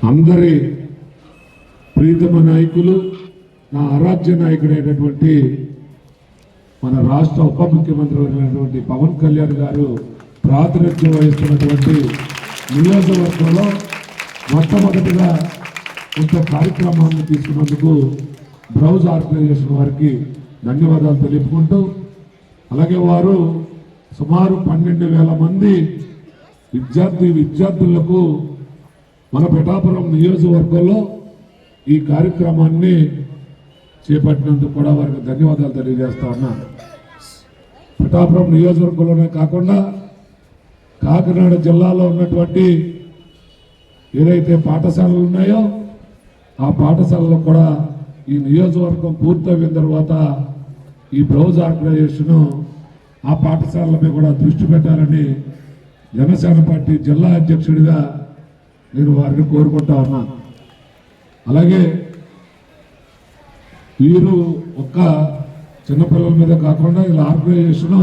అందరి ప్రీతమ నాయకులు నా ఆరాధ్య నాయకుడైనటువంటి మన రాష్ట్ర ఉప ముఖ్యమంత్రి అయినటువంటి పవన్ కళ్యాణ్ గారు ప్రాతినిధ్యం వహిస్తున్నటువంటి నియోజకవర్గంలో మొట్టమొదటిగా కొంత కార్యక్రమాన్ని తీసుకున్నందుకు బ్రౌజ్ ఆర్గనైజేషన్ వారికి ధన్యవాదాలు తెలుపుకుంటూ అలాగే వారు సుమారు పన్నెండు వేల మంది విద్యార్థి విద్యార్థులకు మన పిఠాపురం నియోజకవర్గంలో ఈ కార్యక్రమాన్ని చేపట్టినందుకు కూడా వారికి ధన్యవాదాలు తెలియజేస్తా ఉన్నా. పిఠాపురం నియోజకవర్గంలోనే కాకుండా కాకినాడ జిల్లాలో ఉన్నటువంటి ఏదైతే పాఠశాలలు ఉన్నాయో ఆ పాఠశాలలో కూడా ఈ నియోజకవర్గం పూర్తయిన తర్వాత ఈ బ్రౌజ్ ఆర్గనైజేషన్ ఆ పాఠశాలలపై కూడా దృష్టి పెట్టాలని జనసేన పార్టీ జిల్లా అధ్యక్షుడిగా నేను వారిని కోరుకుంటా ఉన్నా. అలాగే వీరు ఒక్క చిన్నపిల్లల మీద కాకుండా ఇలా ఆర్గనైజేషన్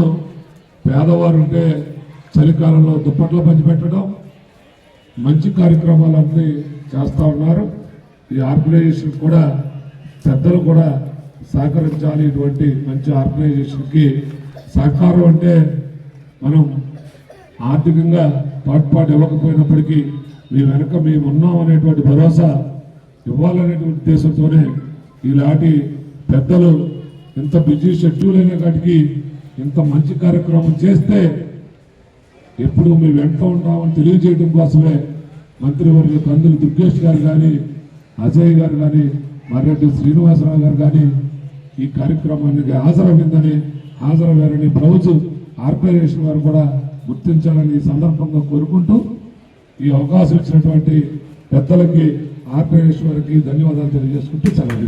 పేదవారు ఉంటే చలికాలంలో దుప్పట్లు పంచిపెట్టడం మంచి కార్యక్రమాలన్నీ చేస్తూ ఉన్నారు. ఈ ఆర్గనైజేషన్ కూడా పెద్దలు కూడా సహకరించాలి. ఇటువంటి మంచి ఆర్గనైజేషన్కి సహకారం అంటే మనం ఆర్థికంగా తోడ్పాటు ఇవ్వకపోయినప్పటికీ మీ వెనక మేము ఉన్నాం అనేటువంటి భరోసా ఇవ్వాలనేటువంటి ఉద్దేశంతోనే ఇలాంటి పెద్దలు ఇంత బిజీ షెడ్యూల్ అయిన కాటికి ఇంత మంచి కార్యక్రమం చేస్తే ఎప్పుడు మేము వెంట ఉంటామని తెలియజేయడం కోసమే మంత్రివర్యులు కందులు దుర్గేష్ గారు కానీ అజయ్ గారు కానీ మర్రెడ్డి శ్రీనివాసరావు గారు కానీ ఈ కార్యక్రమానికి హాజరమైందని హాజరయ్యారని ప్రభుత్వ ఆర్గనైజేషన్ వారు కూడా గుర్తించాలని ఈ సందర్భంగా కోరుకుంటూ ఈ అవకాశం ఇచ్చినటువంటి పెద్దలకి ఆర్గనైజేషన్ వారికి ధన్యవాదాలు తెలియజేసుకుంటూ సెలవు